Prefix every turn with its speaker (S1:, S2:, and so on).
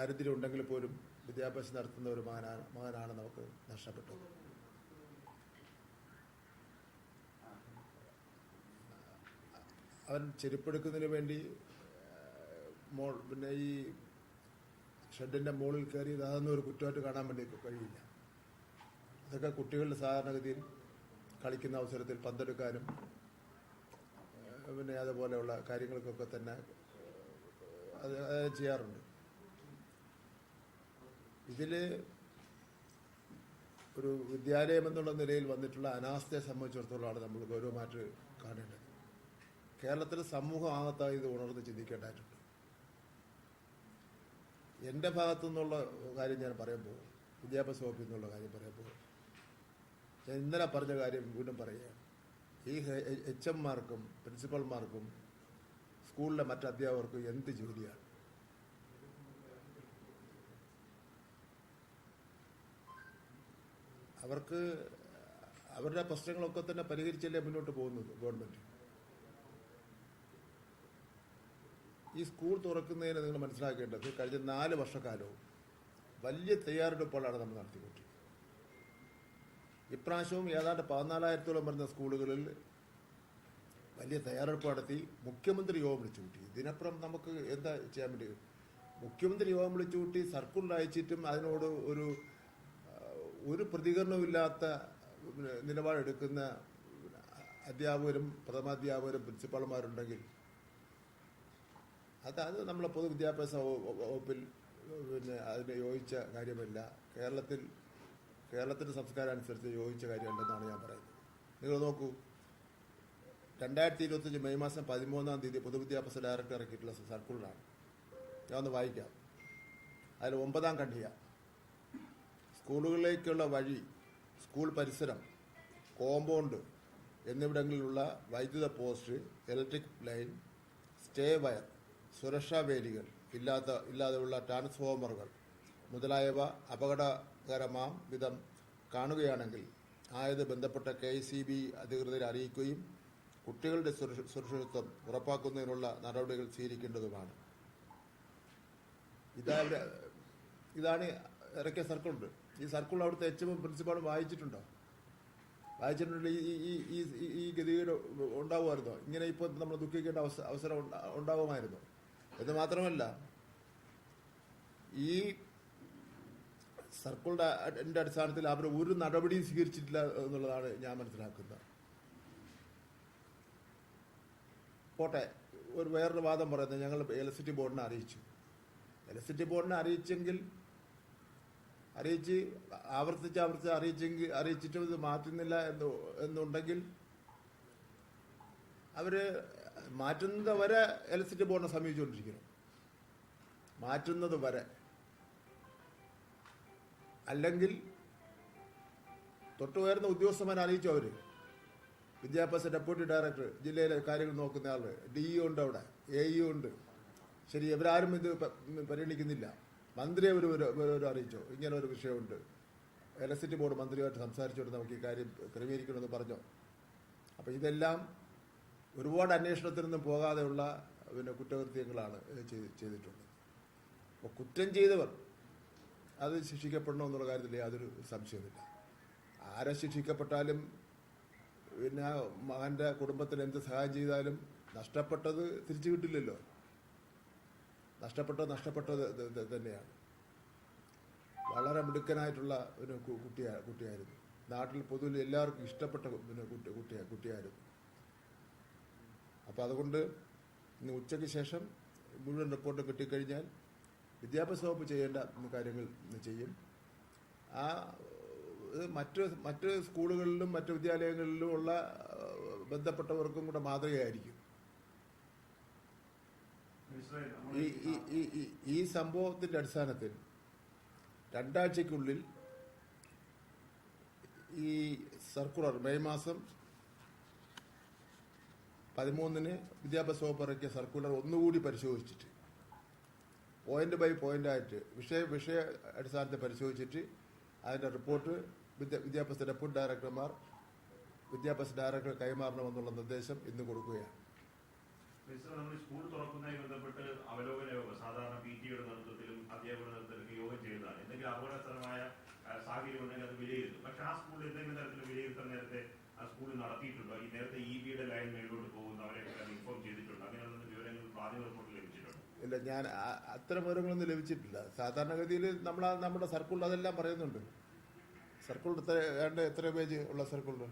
S1: ദാരിദ്ര്യം ഉണ്ടെങ്കിൽ പോലും വിദ്യാഭ്യാസം നടത്തുന്ന ഒരു മകനാണ് മകനാണ് നമുക്ക് നഷ്ടപ്പെട്ടത്. അവൻ ചെരുപ്പെടുക്കുന്നതിന് വേണ്ടി മോൾ പിന്നെ ഈ ഷെഡിന്റെ മുകളിൽ കയറി അതൊന്നും ഒരു കുറ്റമായിട്ട് കാണാൻ വേണ്ടി കഴിയില്ല. അതൊക്കെ കുട്ടികളുടെ സാധാരണഗതിയിൽ കളിക്കുന്ന അവസരത്തിൽ പന്തെടുക്കാനും പിന്നെ അതുപോലെയുള്ള കാര്യങ്ങൾക്കൊക്കെ തന്നെ അത് ചെയ്യാറുണ്ട്. ഇതിൽ ഒരു വിദ്യാലയം എന്നുള്ള നിലയിൽ വന്നിട്ടുള്ള അനാസ്ഥയെ സംബന്ധിച്ചിടത്തോളമാണ് നമ്മൾ ഗൗരവമായിട്ട് കാണേണ്ടത്. കേരളത്തിലെ സമൂഹം ആകത്തായി ഇത് ഉണർന്ന് ചിന്തിക്കേണ്ടതായിട്ടുണ്ട്. എന്റെ ഭാഗത്തു നിന്നുള്ള കാര്യം ഞാൻ പറയാൻ പോകും. വിദ്യാഭ്യാസ വകുപ്പിൽ നിന്നുള്ള കാര്യം പറയാൻ പോകും. ഞാൻ ഇന്നലെ പറഞ്ഞ കാര്യം വീണ്ടും പറയുകയാണ്. ഈ എച്ച് എം എംമാർക്കും പ്രിൻസിപ്പൽമാർക്കും സ്കൂളിലെ മറ്റ് അധ്യാപകർക്കും എന്ത് ജോലിയാണ്? അവർക്ക് അവരുടെ പ്രശ്നങ്ങളൊക്കെ തന്നെ പരിഹരിച്ചല്ലേ മുന്നോട്ട് പോകുന്നത് ഗവൺമെന്റ്? ഈ സ്കൂൾ തുറക്കുന്നതിന് നിങ്ങൾ മനസ്സിലാക്കേണ്ടത് കഴിഞ്ഞ നാല് വർഷക്കാലവും വലിയ തയ്യാറെടുപ്പുകളാണ് നമ്മൾ നടത്തിക്കൊണ്ടിരിക്കുന്നത്. ഇപ്രാവശ്യവും ഏതാണ്ട് പതിനാലായിരത്തോളം വരുന്ന സ്കൂളുകളിൽ വലിയ തയ്യാറെടുപ്പ് നടത്തി മുഖ്യമന്ത്രി യോഗം വിളിച്ചു കൂട്ടി. ഇതിനപ്പുറം നമുക്ക് എന്താ ചെയ്യാൻ വേണ്ടി? മുഖ്യമന്ത്രി യോഗം വിളിച്ചു കൂട്ടി സർക്കുലർ അയച്ചിട്ടും അതിനോട് ഒരു ഒരു പ്രതികരണമില്ലാത്ത നിലപാടെടുക്കുന്ന അധ്യാപകരും പ്രഥമാധ്യാപകരും പ്രിൻസിപ്പാൾമാരുണ്ടെങ്കിൽ അത് അത് നമ്മളെ പൊതുവിദ്യാഭ്യാസ വകുപ്പിൽ പിന്നെ അതിന് യോജിച്ച കാര്യമല്ല. കേരളത്തിൽ കേരളത്തിന്റെ സംസ്കാരം അനുസരിച്ച് യോജിച്ച കാര്യമല്ലെന്നാണ് ഞാൻ പറയുന്നത്. നിങ്ങൾ നോക്കൂ രണ്ടായിരത്തി ഇരുപത്തഞ്ച് മെയ് മാസം പതിമൂന്നാം തീയതി പൊതുവിദ്യാഭ്യാസ ഡയറക്ടർ ഇറക്കിയിട്ടുള്ള സർക്കുലറാണ്. ഞാൻ ഒന്ന് വായിക്കാം. അതിൽ ഒമ്പതാം ഖണ്ഡിക. സ്കൂളുകളിലേക്കുള്ള വഴി സ്കൂൾ പരിസരം കോമ്പൗണ്ട് എന്നിവിടങ്ങളിലുള്ള വൈദ്യുത post electric line stay wire സുരക്ഷാ വേലികൾ ഇല്ലാത്ത ഇല്ലാതെയുള്ള ട്രാൻസ്ഫോമറുകൾ മുതലായവ അപകടകരമാം വിധം കാണുകയാണെങ്കിൽ ആയത് ബന്ധപ്പെട്ട കെ സി ബി അധികൃതരെ അറിയിക്കുകയും കുട്ടികളുടെ സുരക്ഷ- സുരക്ഷിതത്വം ഉറപ്പാക്കുന്നതിനുള്ള നടപടികൾ സ്വീകരിക്കേണ്ടതുമാണ്. ഇതാ ഇതാണ് ഇറക്കിയ സർക്കിളുണ്ട്. ഈ സർക്കിൾ അവിടുത്തെ എച്ച് എം പ്രിൻസിപ്പാളും വായിച്ചിട്ടുണ്ടോ? വായിച്ചിട്ടുണ്ടെങ്കിൽ ഈ ഈ- ഈ ഈ- ഗതികേട് ഉണ്ടാവുമായിരുന്നോ? ഇങ്ങനെ ഇപ്പോൾ നമ്മൾ ദുഃഖിക്കേണ്ട അവസ- അവസരം ഉണ്ടാ- ഉണ്ടാവുമായിരുന്നു? എന്ന് മാത്രമല്ല ഈ സർക്കിളിന്റെ എന്റെ അടിസ്ഥാനത്തിൽ അവർ ഒരു നടപടിയും സ്വീകരിച്ചിട്ടില്ല എന്നുള്ളതാണ് ഞാൻ മനസ്സിലാക്കുന്നത്. പോട്ടെ ഒരു വേറൊരു വാദം പറയുന്നത് ഞങ്ങൾ ഇലക്ട്രിസിറ്റി ബോർഡിനെ അറിയിച്ചു. ഇലക്ട്രിസിറ്റി ബോർഡിനെ അറിയിച്ചെങ്കിൽ അറിയിച്ച് ആവർത്തിച്ച് ആവർത്തിച്ച് അറിയിച്ചെങ്കിൽ അറിയിച്ചിട്ടും ഇത് മാറ്റുന്നില്ല എന്ന് എന്നുണ്ടെങ്കിൽ അവർ മാറ്റുന്നത് വരെ ഇലക്ട്രിസിറ്റി ബോർഡിനെ സമീപിച്ചുകൊണ്ടിരിക്കുന്നു. മാറ്റുന്നത് വരെ. അല്ലെങ്കിൽ തൊട്ടുയർന്ന ഉദ്യോഗസ്ഥന്മാരെ അറിയിച്ചു അവർ? വിദ്യാഭ്യാസ ഡെപ്യൂട്ടി ഡയറക്ടർ ജില്ലയിലെ കാര്യങ്ങൾ നോക്കുന്ന ആൾ ഡി ഇ ഉണ്ട് അവിടെ എ ഇ ഉണ്ട്. ശരി ഇവരാരും ഇത് പരിഗണിക്കുന്നില്ല. മന്ത്രിയെ ഒരു ഒരു- അറിയിച്ചു? ഇങ്ങനെ ഒരു വിഷയമുണ്ട്. ഇലക്ട്രിസിറ്റി ബോർഡ് മന്ത്രിയുമായിട്ട് സംസാരിച്ചുകൊണ്ട് നമുക്ക് ഈ കാര്യം ക്രമീകരിക്കണമെന്ന് പറഞ്ഞു? അപ്പോൾ ഇതെല്ലാം ഒരുപാട് അന്വേഷണത്തിനൊന്നും പോകാതെയുള്ള പിന്നെ കുറ്റകൃത്യങ്ങളാണ് ചെയ്തിട്ടുണ്ട് അപ്പോൾ കുറ്റം ചെയ്തവർ അത് ശിക്ഷിക്കപ്പെടണം എന്നുള്ള കാര്യത്തിൽ യാതൊരു സംശയമില്ല ആരെ ശിക്ഷിക്കപ്പെട്ടാലും പിന്നെ മകന്റെ കുടുംബത്തിന് എന്ത് സഹായം ചെയ്താലും നഷ്ടപ്പെട്ടത് തിരിച്ചു കിട്ടില്ലല്ലോ. നഷ്ടപ്പെട്ടത് നഷ്ടപ്പെട്ടത് തന്നെയാണ്. വളരെ മിടുക്കനായിട്ടുള്ള ഒരു കുട്ടിയാ കുട്ടിയായിരുന്നു. നാട്ടിൽ പൊതുവിൽ എല്ലാവർക്കും ഇഷ്ടപ്പെട്ട കുട്ടി കുട്ടിയാ കുട്ടിയായിരുന്നു. അപ്പോൾ അതുകൊണ്ട് ഇന്ന് ഉച്ചയ്ക്ക് ശേഷം മുഴുവൻ റിപ്പോർട്ട് കിട്ടിക്കഴിഞ്ഞാൽ വിദ്യാഭ്യാസ വകുപ്പ് ചെയ്യേണ്ട കാര്യങ്ങൾ ചെയ്യും. ആ മറ്റ് മറ്റ് സ്കൂളുകളിലും മറ്റ് വിദ്യാലയങ്ങളിലും ഉള്ള ബന്ധപ്പെട്ടവർക്കും കൂടെ മാതൃകയായിരിക്കും. ഈ ഈ അടിസ്ഥാനത്തിൽ രണ്ടാഴ്ചക്കുള്ളിൽ ഈ സർക്കുലർ മെയ് മാസം പതിമൂന്നിന് വിദ്യാഭ്യാസ വകുപ്പ് ഇറക്കിയ സർക്കുലർ ഒന്നുകൂടി പരിശോധിച്ചിട്ട് പോയിന്റ് ബൈ പോയിന്റ് ആയിട്ട് വിഷയ വിഷയ അടിസ്ഥാനത്തിൽ പരിശോധിച്ചിട്ട് അതിന്റെ റിപ്പോർട്ട് വിദ്യ വിദ്യാഭ്യാസ ഡെപ്യൂട്ടി ഡയറക്ടർമാർ വിദ്യാഭ്യാസ ഡയറക്ടർ കൈമാറണമെന്നുള്ള നിർദ്ദേശം ഇന്ന് കൊടുക്കുകയാണ്.
S2: മിനിസ്റ്റർ നമ്മൾ സ്കൂൾ തുറക്കുന്നതുമായി ബന്ധപ്പെട്ട് അവലോകന യോഗം സാധാരണ പി ടിയുടെ നേതൃത്വത്തിലും അധ്യാപക നേതൃത്വത്തിലേക്ക് യോഗം ചെയ്തതാണ്. എന്തെങ്കിലും അപകടകരമായ സാഹചര്യം ഉണ്ടെങ്കിൽ അത് വിലയിരുത്തും. പക്ഷെ ആ സ്കൂളിൽ എന്തെങ്കിലും തരത്തിൽ വിലയിരുത്തൽ നേരത്തെ ആ സ്കൂളിൽ നടത്തിയിട്ടുണ്ടോ? ഈ നേരത്തെ ഇ ബിയുടെ ലൈൻ മേളിലോട്ട് പോകുന്നു അത് ഇൻഫോം ചെയ്തിട്ടുണ്ടോ? അങ്ങനെയുള്ള വിവരങ്ങൾ പ്രാഥമിക ലഭിച്ചിട്ടുണ്ടോ?
S1: ഇല്ല ഞാൻ അത്തരം വിവരങ്ങളൊന്നും ലഭിച്ചിട്ടില്ല. സാധാരണഗതിയിൽ നമ്മൾ നമ്മുടെ സർക്കിളിൽ അതെല്ലാം പറയുന്നുണ്ട്. സർക്കിൾ എത്ര എത്ര പേജ് ഉള്ള സർക്കിളിൽ